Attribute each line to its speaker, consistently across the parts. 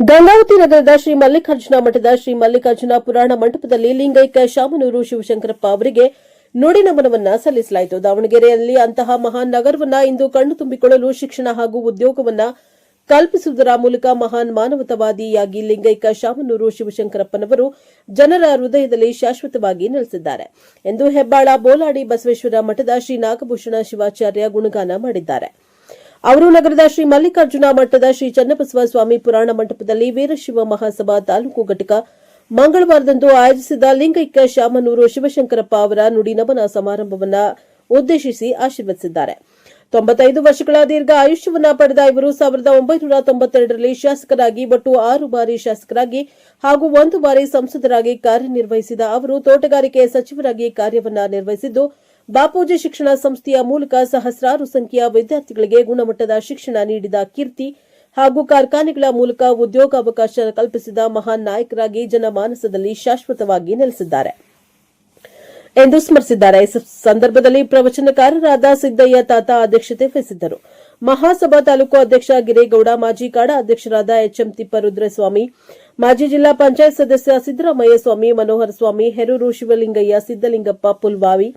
Speaker 1: ಗಂಗಾವತಿ ನಗರದ ಶ್ರೀ ಮಲ್ಲಿಕಾರ್ಜುನ ಮಠದ ಶ್ರೀ ಮಲ್ಲಿಕಾರ್ಜುನ ಪುರಾಣ ಮಂಟಪದಲ್ಲಿ ಲಿಂಗೈಕ್ಯ ಶಾಮನೂರು ಶಿವಶಂಕರಪ್ಪ ಅವರಿಗೆ ನುಡಿ ನಮನವನ್ನ ಸಲ್ಲಿಸಲಾಯಿತು. ದಾವಣಗೆರೆಯಲ್ಲಿ ಅಂತಹ ಮಹಾನ್ ನಗರವನ್ನ ಇಂದು ಕಣ್ಣು ತುಂಬಿಕೊಳ್ಳಲು ಶಿಕ್ಷಣ ಹಾಗೂ ಉದ್ಯೋಗವನ್ನ ಕಲ್ಪಿಸುವುದರ ಮೂಲಕ ಮಹಾನ್ ಮಾನವತಾವಾದಿಯಾಗಿ ಲಿಂಗೈಕ ಶಾಮನೂರು ಶಿವಶಂಕರಪ್ಪನವರು ಜನರ ಹೃದಯದಲ್ಲಿ ಶಾಶ್ವತವಾಗಿ ನೆಲೆಸಿದ್ದಾರೆ ಎಂದು ಹೆಬ್ಬಾಳ ಬೋಲಾಡಿ ಬಸವೇಶ್ವರ ಮಠದ ಶ್ರೀ ನಾಗಭೂಷಣ ಶಿವಾಚಾರ್ಯ ಗುಣಗಾನ ಮಾಡಿದ್ದಾರೆ. ಅವರು ನಗರದ ಶ್ರೀ ಮಲ್ಲಿಕಾರ್ಜುನ ಮಠದ ಶ್ರೀ ಚನ್ನಬಸವ ಸ್ವಾಮಿ ಪುರಾಣ ಮಂಟಪದಲ್ಲಿ ವೀರಶಿವ ಮಹಾಸಭಾ ತಾಲೂಕು ಘಟಕ ಮಂಗಳವಾರದಂದು ಆಯೋಜಿಸಿದ ಲಿಂಗೈಕ್ಯ ಶಾಮನೂರು ಶಿವಶಂಕರಪ್ಪ ಅವರ ನುಡಿ ನಮನ ಸಮಾರಂಭವನ್ನ ಉದ್ದೇಶಿಸಿ ಆಶೀರ್ವದಿಸಿದ್ದಾರೆ. ತೊಂಬತ್ತೈದು ವರ್ಷಗಳ ದೀರ್ಘ ಆಯುಷ್ಯವನ್ನ ಪಡೆದ ಇವರು ಸಾವಿರದ ಒಂಬೈನೂರ ತೊಂಬತ್ತೆರಡರಲ್ಲಿ ಶಾಸಕರಾಗಿ, ಒಟ್ಟು ಆರು ಬಾರಿ ಶಾಸಕರಾಗಿ ಹಾಗೂ ಒಂದು ಬಾರಿ ಸಂಸದರಾಗಿ ಕಾರ್ಯನಿರ್ವಹಿಸಿದ ಅವರು, ತೋಟಗಾರಿಕೆ ಸಚಿವರಾಗಿ ಕಾರ್ಯವನ್ನ ನಿರ್ವಹಿಸಿದ್ದು ಬಾಪೂಜಿ ಶಿಕ್ಷಣ ಸಂಸ್ಥೆಯ ಮೂಲಕ ಸಹಸ್ರಾರು ಸಂಖ್ಯೆಯ ವಿದ್ಯಾರ್ಥಿಗಳಿಗೆ ಗುಣಮಟ್ಟದ ಶಿಕ್ಷಣ ನೀಡಿದ ಕೀರ್ತಿ ಹಾಗೂ ಕಾರ್ಖಾನೆಗಳ ಮೂಲಕ ಉದ್ಯೋಗಾವಕಾಶ ಕಲ್ಪಿಸಿದ ಮಹಾನ್ ನಾಯಕರಾಗಿ ಜನಮಾನಸದಲ್ಲಿ ಶಾಶ್ವತವಾಗಿ ನೆಲೆಸಿದ್ದಾರೆ ಎಂದು ಸ್ಮರಿಸಿದ್ದಾರೆ. ಸಂದರ್ಭದಲ್ಲಿ ಪ್ರವಚನಕಾರರಾದ ಸಿದ್ದಯ್ಯ ತಾತ ಅಧ್ಯಕ್ಷತೆ ವಹಿಸಿದ್ದರು. ಮಹಾಸಭಾ ತಾಲೂಕು ಅಧ್ಯಕ್ಷ ಗಿರೇಗೌಡ, ಮಾಜಿ ಕಾಡ ಅಧ್ಯಕ್ಷರಾದ ಎಚ್ಎಂ ತಿಪ್ಪರುದ್ರಸ್ವಾಮಿ, ಮಾಜಿ ಜಿಲ್ಲಾ ಪಂಚಾಯತ್ ಸದಸ್ಯ ಸಿದ್ದರಾಮಯ್ಯ ಸ್ವಾಮಿ ಮನೋಹರ ಸ್ವಾಮಿ, ಹೆರೂರು ಶಿವಲಿಂಗಯ್ಯ, ಸಿದ್ದಲಿಂಗಪ್ಪ ಪುಲ್ವಾವಿ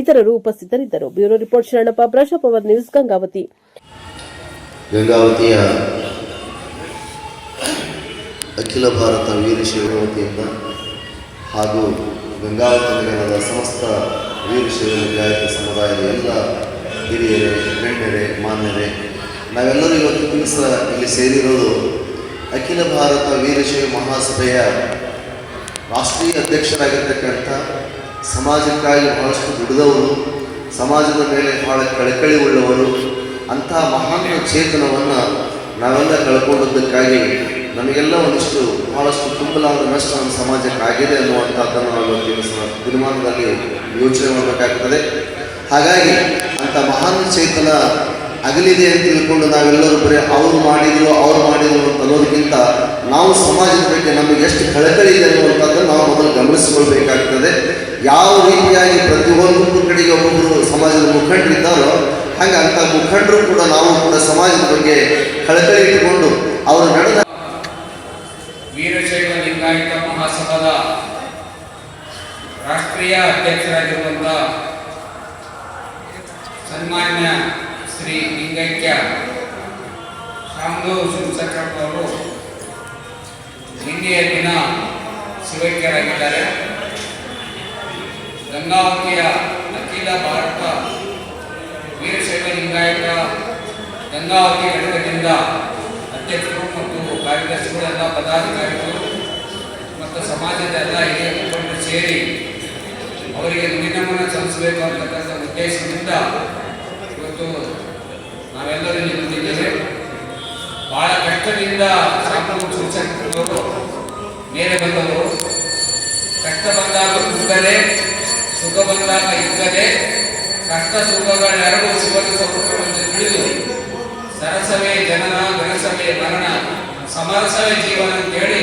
Speaker 1: ಇತರರು ಉಪಸ್ಥಿತರಿದ್ದರು. Bureau report Sharanappa Prajapower news, Gangavati.
Speaker 2: ಗಂಗಾವತಿಯ ಅಖಿಲ ಭಾರತ ವೀರಶೈವ ಹಾಗೂ ಗಂಗಾವತಿ ನಗರದ ಸಮಸ್ತ ವೀರಶೈವ ಗಾಯಕ ಸಮುದಾಯದ ಎಲ್ಲ ಹಿರಿಯರೇ, ಗಣ್ಯರೇ, ಮಾನ್ಯರೇ, ನಾವೆಲ್ಲರೂ ಇವತ್ತು ದಿವಸ ಇಲ್ಲಿ ಸೇರಿರೋದು ಅಖಿಲ ಭಾರತ ವೀರಶೈವ ಮಹಾಸಭೆಯ ರಾಷ್ಟ್ರೀಯ ಅಧ್ಯಕ್ಷರಾಗಿರ್ತಕ್ಕಂಥ ಸಮಾಜಕ್ಕಾಗಿ ಬಹಳಷ್ಟು ದುಡಿದವರು, ಸಮಾಜದ ಮೇಲೆ ಬಹಳ ಕಳಕಳಿ ಉಳ್ಳವರು ಅಂತಹ ಮಹಾನ್ ಚೇತನವನ್ನು ನಾವೆಲ್ಲ ಕಳ್ಕೊಂಡದ್ದಕ್ಕಾಗಿ ನಮಗೆಲ್ಲ ಒಂದಿಷ್ಟು ಬಹಳಷ್ಟು ತುಂಬಲಾದ ನಷ್ಟ ನಮ್ಮ ಸಮಾಜಕ್ಕೆ ಆಗಿದೆ ಅನ್ನುವಂಥದ್ದನ್ನು ನಾವು ಇವತ್ತಿನ ಸ- ದಿನಮಾನದಲ್ಲಿ ಯೋಚನೆ ಮಾಡಬೇಕಾಗ್ತದೆ. ಹಾಗಾಗಿ ಅಂಥ ಮಹಾನ್ ಚೇತನ ಅಗಲಿದೆ ಅಂತ ತಿಳ್ಕೊಂಡು ನಾವೆಲ್ಲರೂ ಬರೀ ಅವ್ರು ಮಾಡಿದ್ರು ಅವ್ರು ಮಾಡಿದ್ರು ಅಂತ ಅನ್ನೋದಕ್ಕಿಂತ ನಾವು ಸಮಾಜದ ಬಗ್ಗೆ ನಮಗೆ ಎಷ್ಟು ಕಳಕಳಿ ಇದೆ ಅನ್ನುವಂಥದ್ದನ್ನು ನಾವು ಮೊದಲು ಗಮನಿಸಿಕೊಳ್ಬೇಕಾಗ್ತದೆ. ಯಾವ ರೀತಿಯಾಗಿ ಪ್ರತಿಯೊಂದು ಕಡೆಗೆ ಒಬ್ಬೊಬ್ಬರು ಸಮಾಜದ ಮುಖಂಡರಿದ್ದಾರೋ ಹಾಗೆ ಅಂಥ ಮುಖಂಡರು ಕೂಡ ನಾವು ಕೂಡ ಸಮಾಜದ ಬಗ್ಗೆ ಕಳಕಳಿ ಇಟ್ಟುಕೊಂಡು ಅವರು ನಡೆದ
Speaker 3: ವೀರಶೈವ ಲಿಂಗಾಯತ ಮಹಾಸಭಾದ ರಾಷ್ಟ್ರೀಯ ಅಧ್ಯಕ್ಷರಾಗಿರುವಂಥ ಸನ್ಮಾನ್ಯ ಶ್ರೀ ಲಿಂಗೈಕ್ಯ ಶಾಮನೂರು ಶಿವಶಂಕರಪ್ಪ ಅವರು ನಿನ್ನೆಯ ದಿನ ಶಿವೈಕ್ಯರಾಗಿದ್ದಾರೆ. ಗಂಗಾವತಿಯ ಅಖಿಲ ಭಾರತ ವೀರಶೈವ ಲಿಂಗಾಯತ ಗಂಗಾವತಿ ಘಟಕದಿಂದ ಅಧ್ಯಕ್ಷರು ಮತ್ತು ಕಾರ್ಯದರ್ಶಿಗಳೆಲ್ಲ ಪದಾಧಿಕಾರಿಗಳು ಮತ್ತು ಸಮಾಜದ ಎಲ್ಲ ಹಿರಿಯ ಮುಖಂಡರು ಸೇರಿ ಅವರಿಗೆ ನಿನ್ನಮನ ಸಲ್ಲಿಸಬೇಕು ಅಂತಕ್ಕಂಥ ಉದ್ದೇಶದಿಂದ ನಾವೆಲ್ಲರೂ ಬಂದಿದ್ದೇವೆ ಬಹಳ ಕಷ್ಟದಿಂದ ಶಾಮನೂರು ಶಿವಶಂಕರವರು ಮೇಲೆ ಬಂದವರು. ಕಷ್ಟ ಬಂದಾಗ ಕುಗ್ಗದೆ ಸುಖ ಬಂದಾಗ ಇಕ್ಕದೆ ಕಷ್ಟ ಸುಖಗಳೆರಡು ಶಿವನ ಸ್ವರೂಪವೆಂದು ತಿಳಿದು, ಸರಸವೇ ಜನನ ಗಣಸವೇ ಮರಣ, ಸಮರಸವೇ ಜೀವನ ಅಂತೇಳಿ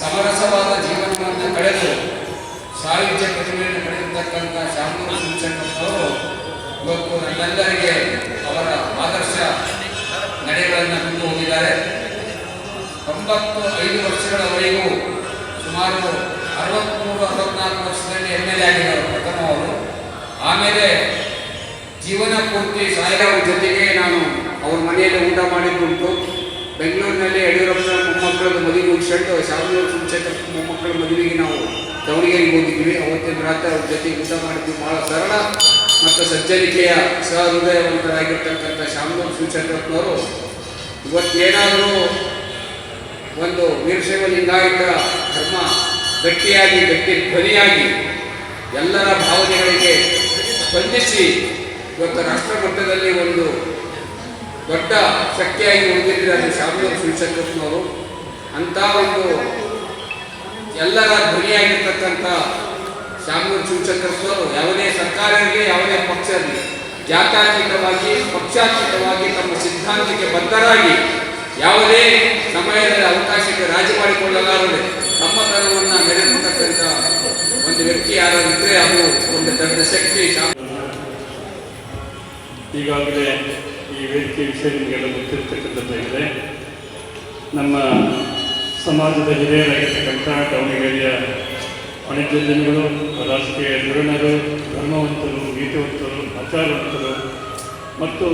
Speaker 3: ಸಮರಸವಾದ ಜೀವನವನ್ನು ಕಳೆದು ಸಾಹಿತ್ಯ ಪ್ರತಿಭೆಯನ್ನು ಪಡೆದಿರ್ತಕ್ಕಂಥ ಶಾಮನೂರು ಶಿವಶಂಕರವರು ಇವತ್ತು ನಮ್ಮೆಲ್ಲರಿಗೆ ಅವರ ಆದರ್ಶ ನಡೆಗಳನ್ನು ಬಿಟ್ಟು ಹೋಗಿದ್ದಾರೆ. ತೊಂಬತ್ತು ಐದು ವರ್ಷಗಳವರೆಗೂ ಸುಮಾರು ಅರವತ್ತ್ಮೂರು ಅರವತ್ನಾಲ್ಕು ವರ್ಷದಲ್ಲಿ ಎಂ ಎಲ್ ಎ ಆಗಿದ್ದಾರೆ ಪ್ರಥಮ ಅವರು. ಆಮೇಲೆ ಜೀವನ ಪೂರ್ತಿ ಸಾಯಿರಾವ್ ಜೊತೆಗೆ ನಾನು ಅವ್ರ ಮನೆಯಲ್ಲಿ ಊಟ ಮಾಡಿದ್ದುಂಟು. ಬೆಂಗಳೂರಿನಲ್ಲಿ ಯಡಿಯೂರಪ್ಪನ ಮೊಮ್ಮಕ್ಕಳ ಮದುವೆ ಮುಗಿಸ್ಕೊಂಡು ಸಾವಿರ ಶಿವಶಂಕರ ಮೊಮ್ಮಕ್ಕಳ ಮದುವೆಗೆ ನಾವು ದಾವಣಗೆರೆಗೆ ಹೋಗಿದ್ವಿ. ಅವತ್ತಿನ ರಾತ್ರಿ ಅವ್ರ ಜೊತೆಗೆ ಊಟ ಮಾಡಿದ್ವಿ ಭಾಳ ಸರಳ ಮತ್ತು ಸಜ್ಜನಿಕೆಯ ಸಹೃದಯವಂತರಾಗಿರ್ತಕ್ಕಂಥ ಶಾಮನೂರು ಶಿವಶಂಕರಪ್ಪನವರು ಇವತ್ತೇನಾದರೂ ಒಂದು ವೀರಶೈವ ಧರ್ಮ ಗಟ್ಟಿಯಾಗಿ, ಗಟ್ಟಿ ಧ್ವನಿಯಾಗಿ ಎಲ್ಲರ ಭಾವನೆಗಳಿಗೆ ಸ್ಪಂದಿಸಿ ಇವತ್ತು ರಾಷ್ಟ್ರ ಮಟ್ಟದಲ್ಲಿ ಒಂದು ದೊಡ್ಡ ಶಕ್ತಿಯಾಗಿ ಉಳಿದಿದ್ರೆ ಅದು ಶಾಮನೂರು ಶಿವಶಂಕರಪ್ಪನವರು ಅಂಥ ಒಂದು ಎಲ್ಲರ ಧ್ವನಿಯಾಗಿರ್ತಕ್ಕಂಥ ಶಾಮನೂರು ಚೂಚಕ್ರಸ್ವರು ಯಾವುದೇ ಸರ್ಕಾರ ಇರಲಿ ಯಾವುದೇ ಪಕ್ಷ ಇರಲಿ ಜಾತ್ಯಾತೀತವಾಗಿ, ಪಕ್ಷಾತೀತವಾಗಿ ತಮ್ಮ ಸಿದ್ಧಾಂತಕ್ಕೆ ಬದ್ಧರಾಗಿ ಯಾವುದೇ ಸಮಯದಲ್ಲಿ ಅವಕಾಶಕ್ಕೆ ರಾಜಿ ಮಾಡಿಕೊಳ್ಳಲಾರದೆ ತಮ್ಮತನವನ್ನು ಮೆರೆದಿರ್ತಕ್ಕಂಥ ಒಂದು ವ್ಯಕ್ತಿ ಇದ್ರೆ ಅದು ಒಂದು ದೊಡ್ಡ ಶಕ್ತಿ.
Speaker 4: ಈಗಾಗಲೇ ಈ ವೇದಿಕೆ ವಿಷಯ ನಿಮಗೆಲ್ಲ ಗೊತ್ತಿರ್ತಕ್ಕಂಥದ್ದಾಗಿದೆ ನಮ್ಮ ಸಮಾಜದ ಹಿರಿಯರಾಗಿರ್ತಕ್ಕಂಥ ದಾವಣಗೆರೆಯ ವಾಣಿಜ್ಯೋದ್ಯಮಿಗಳು ರಾಜಕೀಯ ಧುರಣರು, ಧರ್ಮವಂತರು, ನೀತಿವಂತರು, ಆಚಾರವಂತರು ಮತ್ತು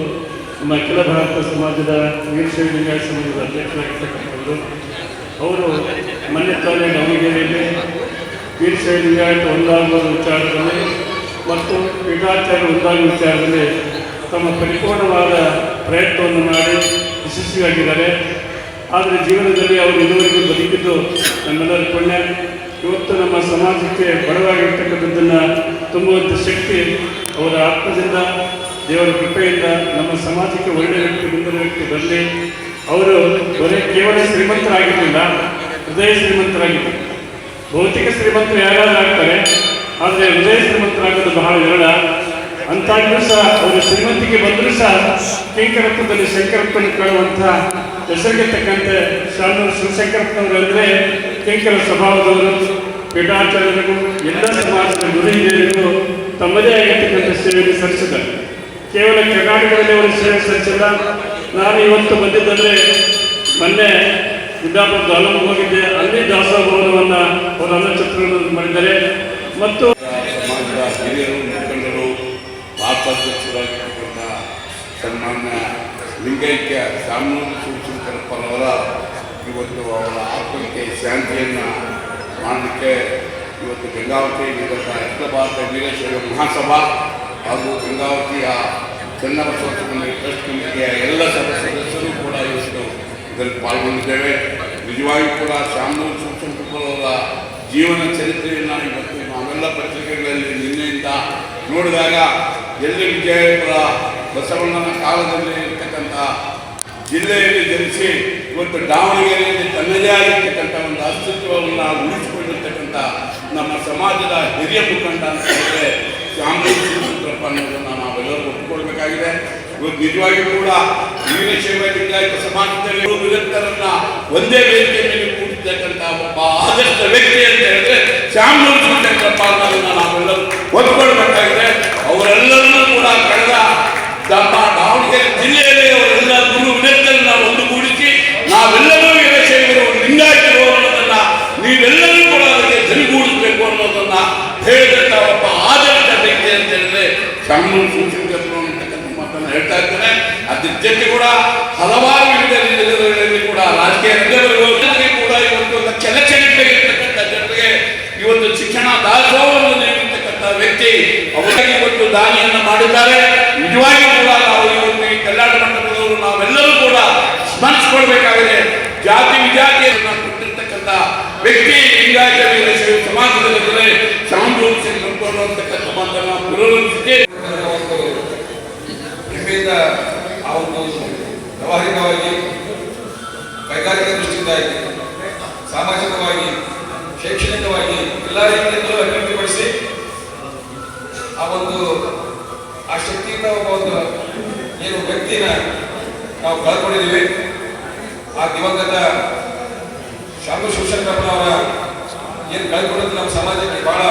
Speaker 4: ನಮ್ಮ ಅಖಿಲ ಭಾರತ ಸಮಾಜದ ವೀರಶೈವ ಲಿಂಗಾಯತ ಸಮಾಜದ ಅಧ್ಯಕ್ಷರಾಗಿರ್ತಕ್ಕಂಥವರು, ಅವರು ಮೊನ್ನೆ ತಾನೇ ದಾವಣಗೆರೆಯಲ್ಲಿ ವೀರಶೈವ ಲಿಂಗಾಯತ ಒಂದಾಗುವ ವಿಚಾರದಲ್ಲಿ ಮತ್ತು ಪೀಠಾಚಾರ್ಯ ಒಂದಾಗುವ ವಿಚಾರದಲ್ಲಿ ತಮ್ಮ ಪರಿಪೂರ್ಣವಾದ ಪ್ರಯತ್ನವನ್ನು ಮಾಡಿ ಯಶಸ್ವಿಯಾಗಿದ್ದಾರೆ. ಆದರೆ ಜೀವನದಲ್ಲಿ ಅವರು ಇದುವರೆಗೂ ಬದುಕಿದ್ದು ನಮ್ಮೆಲ್ಲರ ಪುಣ್ಯ. ಇವತ್ತು ನಮ್ಮ ಸಮಾಜಕ್ಕೆ ಬಡವಾಗಿರ್ತಕ್ಕಂಥದ್ದನ್ನು ತುಂಬುವಂಥ ಶಕ್ತಿ ಅವರ ಆತ್ಮದಿಂದ, ದೇವರ ಕೃಪೆಯಿಂದ ನಮ್ಮ ಸಮಾಜಕ್ಕೆ ಒಳ್ಳೆಯ ವ್ಯಕ್ತಿ, ಮುಂದಿನ ವ್ಯಕ್ತಿ ಬರಲಿ ಅವರು ಬರೀ ಕೇವಲ ಶ್ರೀಮಂತರಾಗಿರಲಿಲ್ಲ, ಹೃದಯ ಶ್ರೀಮಂತರಾಗಿದ್ದರು. ಭೌತಿಕ ಶ್ರೀಮಂತರು ಯಾರಾದ್ರೂ ಆಗ್ತಾರೆ, ಆದರೆ ಹೃದಯ ಶ್ರೀಮಂತರಾಗೋದು ಬಹಳ ವಿರಳ. ಅಂತಾಗ್ಲೂ ಸಹ ಅವರು ಶ್ರೀಮಂತಿಗೆ ಬಂದರೂ ಸಹ ಕಿಂಕರತ್ವದಲ್ಲಿ ಶಂಕರಪ್ಪನ ಕಾಣುವಂಥ ಹೆಸರಿಗೆತಕ್ಕಂತೆ ಶಾಮೂರು ಶಿವಶಂಕರಪ್ಪನವರು ಅಂದರೆ ಕಿಂಕರ ಸ್ವಭಾವದವರು ಪೀಠಾಚಾರ್ಯರಿಗೂ ಎಲ್ಲ ಸಮಾಜದ ಗುರು ಹಿರಿಯರಿಗೂ ತಮ್ಮದೇ ಆಗಿರ್ತಕ್ಕಂಥ ಸೇವೆಯನ್ನು ಸಲ್ಲಿಸಿದ್ದಾರೆ. ಕೇವಲ ಕರ್ನಾಟಕದಲ್ಲಿ ಅವರು ಸೇವೆ ಸಲ್ಲಿಸಿಲ್ಲ. ನಾನು ಇವತ್ತು ಬಂದಿದ್ದಂದರೆ ಮೊನ್ನೆ ವಿದ್ಯಾಪುರದ ಹಲವು ಹೋಗಿದ್ದೆ. ಅಲ್ಲಿ ದಾಸೋಹ ಭವನವನ್ನು ಅವರ ಅನ್ನಚಿತ್ರಗಳನ್ನು ಮಾಡಿದ್ದಾರೆ. ಮತ್ತು
Speaker 5: ಸಮಾಜದ ಹಿರಿಯರು, ಮುಖಂಡರು ರಾಷ್ಟ್ರಾಧ್ಯಕ್ಷರಾಗಿರ್ತಕ್ಕಂಥ ಸನ್ಮಾನ್ಯ ಲಿಂಗೈಕ್ಯ ಶಾಮನೂರು ಶಿವಶಂಕರಪ್ಪನವರ ಇವತ್ತು ಅವರ ಆತ್ಮಕ್ಕೆ ಶಾಂತಿಯನ್ನು ಮಾಡಲಿಕ್ಕೆ ಇವತ್ತು ಗಂಗಾವತಿ ನಿಗತ ಅಖಿಲ ಭಾರತ ವೀರಶೈವ ಮಹಾಸಭಾ ಹಾಗೂ ಗಂಗಾವತಿಯ ಚನ್ನಬಸವ ಟ್ರಸ್ಟ್ ಕಮಿಟಿಯ ಎಲ್ಲ ಸದಸ್ಯರು ಕೂಡ ಇವತ್ತು ಇದರಲ್ಲಿ ಪಾಲ್ಗೊಂಡಿದ್ದೇವೆ. ನಿಜವಾಗಿಯೂ ಕೂಡ ಶಾಮನೂರು ಶಿವಶಂಕರಪ್ಪನವರ ಜೀವನ ಚರಿತ್ರೆಯನ್ನು ಇವತ್ತು ನಾವೆಲ್ಲ ಪತ್ರಿಕೆಗಳಲ್ಲಿ ನಿನ್ನೆಯಿಂದ ನೋಡಿದಾಗ ಎಲ್ಲಿ ವಿಜಯಪುರ ಬಸವಣ್ಣನ ಕಾಲದಲ್ಲಿ ಇರ್ತಕ್ಕಂಥ ಜಿಲ್ಲೆಯಲ್ಲಿ ಜನಿಸಿ ಇವತ್ತು ದಾವಣಗೆರೆಯಲ್ಲಿ ತನ್ನದೇ ಆಗಿರ್ತಕ್ಕಂಥ ಒಂದು ಅಸ್ತಿತ್ವವನ್ನು ಉಳಿಸಿಕೊಂಡಿರ್ತಕ್ಕಂಥ ನಮ್ಮ ಸಮಾಜದ ಹಿರಿಯ ಮುಖಂಡ ಅಂತ ಹೇಳಿದ್ರೆ ಶ್ಯಾಮರಾಜಪ್ಪ ಅನ್ನೋದನ್ನು ನಾವೆಲ್ಲರೂ ಒಪ್ಪಿಕೊಳ್ಬೇಕಾಗಿದೆ. ಇವತ್ತು ನಿಜವಾಗಿಯೂ ಕೂಡ ವೀರಶೈವ ಲಿಂಗಾಯತ ಸಮಾಜದಲ್ಲಿ ವಿರಕ್ತರನ್ನ ಒಂದೇ ವೇದಿಕೆಯಲ್ಲಿ ಕೂಡಿರ್ತಕ್ಕಂಥ ಒಬ್ಬ ಆದರ್ಶ ವ್ಯಕ್ತಿ ಅಂತ ಹೇಳಿದ್ರೆ ಶಿವಶಂಕರಪ್ಪ ಅನ್ನೋದನ್ನ ನಾವೆಲ್ಲರೂ ಒಪ್ಪಿಕೊಳ್ಬೇಕಾಗಿದೆ. ಅವರೆಲ್ಲರನ್ನೂ ಕೂಡ ಕಳೆದ ನಮ್ಮ ದಾವಣಗೆರೆ ಜಿಲ್ಲೆಯಲ್ಲಿ ಅವರೆಲ್ಲ ಗುರು ವಿರಕ್ತರನ್ನ ಒಂದುಗೂಡಿಸಿ ನಾವೆಲ್ಲರೂ ವೀರಶೈವರು ಲಿಂಗಾಯತರು ಅನ್ನೋದನ್ನ ನೀವೆಲ್ಲರೂ ಕೂಡ ಅದಕ್ಕೆ ಜನಿಗೂಡಿಸಬೇಕು ಅನ್ನೋದನ್ನ ಹೇಳಿದಂತ ಒಬ್ಬ ಆದರ್ಶ ವ್ಯಕ್ತಿ ಅಂತ ಹೇಳಿದ್ರೆ ಶಾಮೂರು ಶಿವಶಂಕರಪ್ಪ ಅಂತಕ್ಕಂಥ ಮಾತನ್ನು ಹೇಳ್ತಾ ಇದ್ದೇನೆ ಅದ್ರ ಜೊತೆ ಕೂಡ ಹಲವಾರು ವಿವಿಧ ರಂಗಗಳಲ್ಲಿ ಕೂಡ ರಾಜಕೀಯ ರಂಗದಲ್ಲಿ ಕೂಡ ಇವತ್ತು ಲಕ್ಷ ಜನರಿಗೆ ಜನರಿಗೆ ಇವತ್ತು ಶಿಕ್ಷಣ ದಾಸೋಹವನ್ನು ನೀಡಿರ್ತಕ್ಕಂಥ ವ್ಯಕ್ತಿ ಅವರಿಗೆ ಇವತ್ತು ದಾನಿಯನ್ನು ಮಾಡಿದ್ದಾರೆ. ನಿಜವಾಗಿ ಕೂಡ ನಾವು ಈ ಕಲ್ಯಾಣ ಮಂಟಪದವರು ನಾವೆಲ್ಲರೂ ಕೂಡ ಸ್ಮರಿಸಿಕೊಳ್ಬೇಕಾಗಿದೆ. ಜಾತಿ ವಿಜಾತಿಯನ್ನು ಕೊಟ್ಟಿರ್ತಕ್ಕಂಥ ವ್ಯಕ್ತಿ ಲಿಂಗಾಯತ ವೀರಶೈವ ಸಮಾಜದಲ್ಲಿದ್ದರೆ ಶಾಮೂರು ಶಂಕರಪ್ಪನವರು ಅಂತಕ್ಕಂಥ ಮಾತನ್ನು ಪುನರುಚ್ಚರಿಸಿ
Speaker 6: ಒಂದು ಹೆಮ್ಮೆಯಿಂದ ಆ ಒಂದು ವ್ಯವಹಾರಿಕವಾಗಿ ಕೈಗಾರಿಕಾ ದೃಷ್ಟಿಯಿಂದ ಆಗಿ ಸಾಮಾಜಿಕವಾಗಿ ಶೈಕ್ಷಣಿಕವಾಗಿ ಎಲ್ಲ ರೀತಿಯಿಂದಲೂ ಅಭಿವೃದ್ಧಿಪಡಿಸಿ ಆ ಒಂದು ಆ ಶಕ್ತಿಯಿಂದ ಒಬ್ಬ ಒಂದು ಏನು ವ್ಯಕ್ತಿನ ನಾವು ಕಳ್ಕೊಂಡಿದ್ದೀವಿ. ಆ ದಿವಂಗತ ಶಾಮು ಶಿವಶಂಕರಪ್ಪನವರ ಏನು ಕಳ್ಕೊಂಡದ್ದು ನಮ್ಮ ಸಮಾಜಕ್ಕೆ ಬಹಳ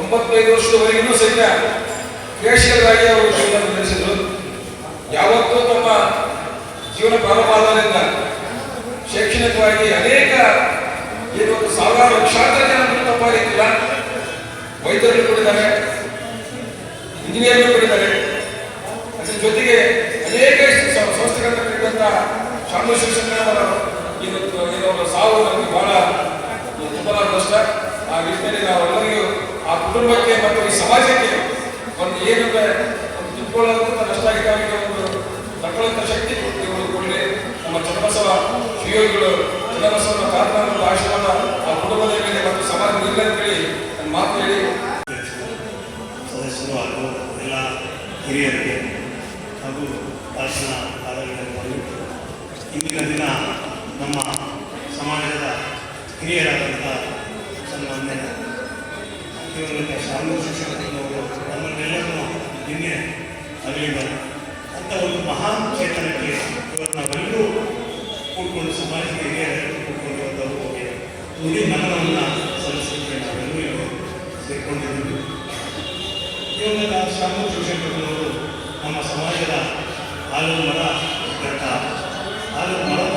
Speaker 6: ಒಂಬತ್ತೈದು ವರ್ಷದವರೆಗೂ ಸಹಿತ ಕ್ರಿಯಾಶೀಲರಾಗಿ ಅವರು ಜೀವನ ನಡೆಸಿದ್ರು. ಯಾವತ್ತೂ ತಮ್ಮ ಜೀವನ ಪ್ರಾರಂಭ ಶೈಕ್ಷಣಿಕವಾಗಿ ಅನೇಕ ಏನು ಸಾವಿರಾರು ಲಕ್ಷಾಂತರ ಜನ ತಪ್ಪಾಗಿದ್ದಿಲ್ಲ ವೈದ್ಯರು ಕೊಟ್ಟಿದ್ದಾರೆ ಇಂಜಿನಿಯರ್ಗಳು ಕೊಟ್ಟಿದ್ದಾರೆ ಅದ್ರ ಜೊತೆಗೆ ಅನೇಕ ಸಂಸ್ಥೆಗಳನ್ನು ಕಟ್ಟಿದಂಥ ಶಾಮು ಶಿವಶಂಕರವರ ಒಂದು ಏನು ಅವರ ಸಾವು ನಮಗೆ ಬಹಳ ತುಂಬಾ ಕಷ್ಟ ಆ ರೀತಿಯಲ್ಲಿ ನಾವೆಲ್ಲರಿಗೂ ಆ ಕುಟುಂಬಕ್ಕೆ ಮತ್ತು ಈ ಸಮಾಜಕ್ಕೆ ಒಂದು ಏನಂದ್ರೆ ಒಂದು ತಿಳ್ಕೊಳ್ಳೋದಂತ ನಷ್ಟ ಆಗಿದೆ ಅವರಿಗೆ ಒಂದು ತಗೊಳ್ಳಂತ ಶಕ್ತಿ ಕೊಟ್ಟು ಕೊಡಲಿ. ನಮ್ಮ ಚನ್ನಬಸವ ಶ್ರೀಯೋಗಿಗಳು, ಚನ್ನಬಸವನ ಮತ್ತು ಆಶೀರ್ವಾದ ಆ ಕುಟುಂಬದ ಮೇಲೆ ಮತ್ತು ಸಮಾಜ ಇಲ್ಲ ಅಂತೇಳಿ ನನ್ನ ಮಾತು ಹೇಳಿ.
Speaker 7: ಸದಸ್ಯರು ಹಾಗೂ ಎಲ್ಲ ಹಿರಿಯರಿಗೆ ಹಾಗೂ ಶಾಸನ ಆಡಳಿತವನ್ನು ಇಂದಿನ ದಿನ ನಮ್ಮ ಸಮಾಜದ ಹಿರಿಯರಾದಂಥ ಸನ್ಮಾನ್ಯ ದಿವಂಗತ ಶಾಲೆ ಶಿಕ್ಷಕರು ನಮ್ಮನ್ನೆಲ್ಲರನ್ನು ನಿನ್ನೆ ಅಗಲಿದ್ದಾರೆ ಅಂತ ಒಂದು ಮಹಾನ್ ಚೇತನಕ್ಕೆ ಇವತ್ತು ನಾವೆಲ್ಲರೂ ಕೂತ್ಕೊಂಡು ಸಮಾಜದ ಹಿರಿಯರೆಲ್ಲರೂ ಕೂತ್ಕೊಂಡು ಅಂತ ಹೋಗಿ ತುಂಬಿ ಮನವನ್ನು ಸಲ್ಲಿಸಲಿಕ್ಕೆ ನಾವೆಲ್ಲರೂ ಇವರು ಸೇರಿಕೊಂಡಿದ್ದೀವಿ. ದಿವಂಗತ ಶಾಲೆ ಶಿವಶಂಕರನವರು ನಮ್ಮ ಸಮಾಜದ ಹಾಲು ಮರ ಬೆಟ್ಟ. ಹಾಲು ಮರದ